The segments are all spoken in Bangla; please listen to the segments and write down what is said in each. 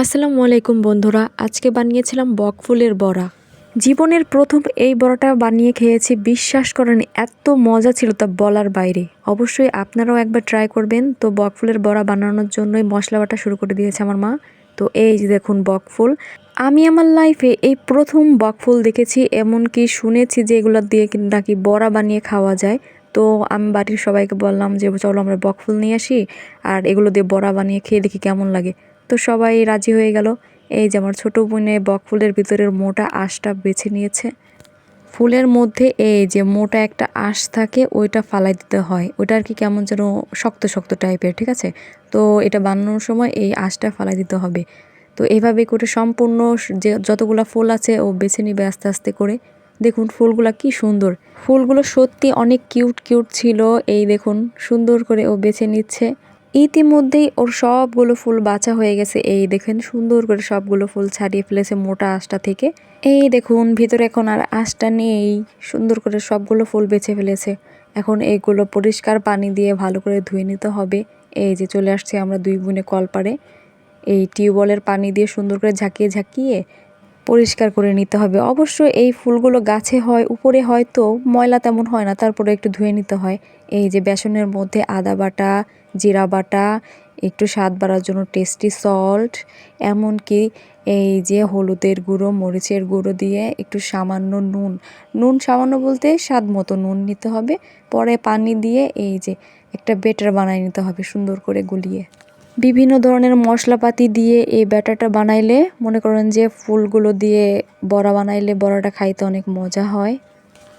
আসসালামু আলাইকুম বন্ধুরা, আজকে বানিয়েছিলাম বকফুলের বড়া। জীবনের প্রথম এই বড়াটা বানিয়ে খেয়েছি, বিশ্বাস করেন এত মজা ছিল তা বলার বাইরে। অবশ্যই আপনারাও একবার ট্রাই করবেন। তো বকফুলের বড়া বানানোর জন্যই মশলা বাটা শুরু করে দিয়েছে আমার মা। তো এই যে দেখুন বকফুল আমি আমার লাইফে এই প্রথম বকফুল দেখেছি, এমনকি শুনেছি যে এগুলো দিয়ে নাকি বড়া বানিয়ে খাওয়া যায়। তো আমি বাড়ির সবাইকে বললাম যে, চলো আমরা বকফুল নিয়ে আসি, আর এগুলো দিয়ে বড়া বানিয়ে খেয়ে দেখি কেমন লাগে। তো সবাই রাজি হয়ে গেল। এই যে আমার ছোটো বোনে বকফুলের ভিতরের মোটা আঁশটা বেছে নিয়েছে। ফুলের মধ্যে এই যে মোটা একটা আঁশ থাকে, ওইটা ফালাই দিতে হয়। ওইটা আর কি কেমন যেন শক্ত শক্ত টাইপের, ঠিক আছে? তো এটা বানানোর সময় এই আঁশটা ফালাই দিতে হবে। তো এইভাবে করে সম্পূর্ণ যে যতগুলো ফুল আছে, ও বেছে নিবে আস্তে আস্তে করে। দেখুন ফুলগুলো কি সুন্দর। ফুলগুলো সত্যি অনেক কিউট কিউট ছিল। এই দেখুন সুন্দর করে ও বেছে নিচ্ছে। ইতিমধ্যেই ওর সবগুলো ফুল বাছা হয়ে গেছে। এই দেখেন, সুন্দর করে সবগুলো ফুল ছাড়িয়ে ফেলেছে মোটা আঁশটা থেকে। এই দেখুন, ভিতরে এখন আর আঁশটা নেই। সুন্দর করে সবগুলো ফুল বেছে ফেলেছে। এখন এইগুলো পরিষ্কার পানি দিয়ে ভালো করে ধুয়ে নিতে হবে। এই যে চলে আসছে আমরা দুই বোনে কলপারে এই টিউবওয়েলের পানি দিয়ে সুন্দর করে ঝাঁকিয়ে ঝাঁকিয়ে পরিষ্কার করে নিতে হবে। অবশ্য এই ফুলগুলো গাছে হয়, উপরে হয়তো ময়লা তেমন হয় না, তারপরে একটু ধুয়ে নিতে হয়। এই যে বেসনের মধ্যে আদা বাটা, জিরা বাটা, একটু স্বাদ বাড়ার জন্য টেস্টি সল্ট এমনকি এই যে হলুদের গুঁড়ো, মরিচের গুঁড়ো দিয়ে একটু সামান্য নুন। নুন সামান্য বলতে স্বাদ মতো নুন নিতে হবে, পরে পানি দিয়ে এই যে একটা বেটার বানিয়ে নিতে হবে সুন্দর করে গুলিয়ে। বিভিন্ন ধরনের মশলাপাতি দিয়ে এই ব্যাটারটা বানাইলে, মনে করেন যে ফুলগুলো দিয়ে বড়া বানাইলে বড়াটা খাইতে অনেক মজা হয়।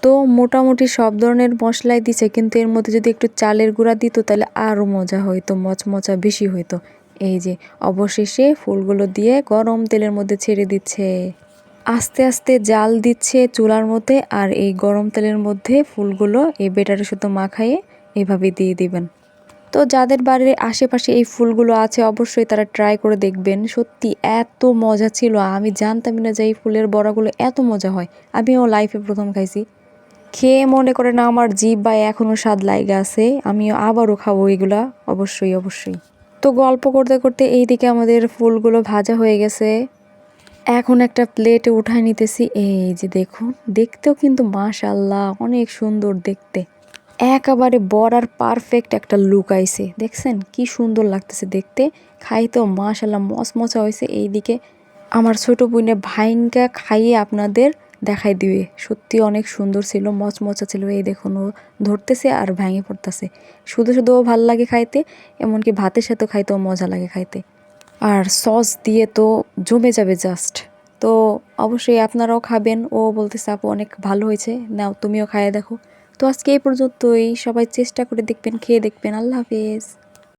তো মোটামুটি সব ধরনের মশলাই দিছে, কিন্তু এর মধ্যে যদি একটু চালের গুঁড়া দিত, তাহলে আরও মজা হইতো, মচমচা বেশি হইতো। এই যে, অবশেষে ফুলগুলো দিয়ে গরম তেলের মধ্যে ছেড়ে দিচ্ছে। আস্তে আস্তে জাল দিচ্ছে চুলার মধ্যে, আর এই গরম তেলের মধ্যে ফুলগুলো এই বেটারের শুধু মাখাইয়ে এভাবে দিয়ে দিবেন। তো যাদের বাড়ির আশেপাশে এই ফুলগুলো আছে, অবশ্যই তারা ট্রাই করে দেখবেন। সত্যি এত মজা ছিল, আমি জানতামই না যে এই ফুলের বড়াগুলো এত মজা হয়। আমিও লাইফে প্রথম খাইছি। খেয়ে মনে করে না আমার জিভ বা এখনও স্বাদ লাইগা আছে, আমিও আবারও খাব এগুলা, অবশ্যই অবশ্যই। তো গল্প করতে করতে এই দিকে আমাদের ফুলগুলো ভাজা হয়ে গেছে। এখন একটা প্লেটে উঠায় নিতেছি, এই যে দেখুন, দেখতেও কিন্তু মাশাল্লাহ অনেক সুন্দর দেখতে। একেবারে বড়ার পারফেক্ট একটা লুক আইছে। দেখছেন? কি সুন্দর লাগতেছে দেখতে। খাইতেও মাশাল্লাহ মচমচা হয়েছে এইদিকে আমার ছোট বোনে ভাইঙ্কা খাইয়ে আপনাদের দেখাই দিবে। সত্যি অনেক সুন্দর ছিল, মচমচা ছিল। এই দেখুন, ও ধরতেছে আর ভেঙে পড়তেছে। শুধু শুধু ও ভালো লাগে খাইতে, এমনকি ভাতের সাথেও খাইতেও মজা লাগে খাইতে। আর সস দিয়ে তো জমে যাবে জাস্ট তো অবশ্যই আপনারাও খাবেন। ও বলতেছে, আপু, অনেক ভালো হয়েছে। নাও, তুমিও খাইয়ে দেখো। তো আজকে এই পর্যন্তই। সবাই চেষ্টা করে দেখবেন খেয়ে দেখবেন। আল্লাহ হাফেজ।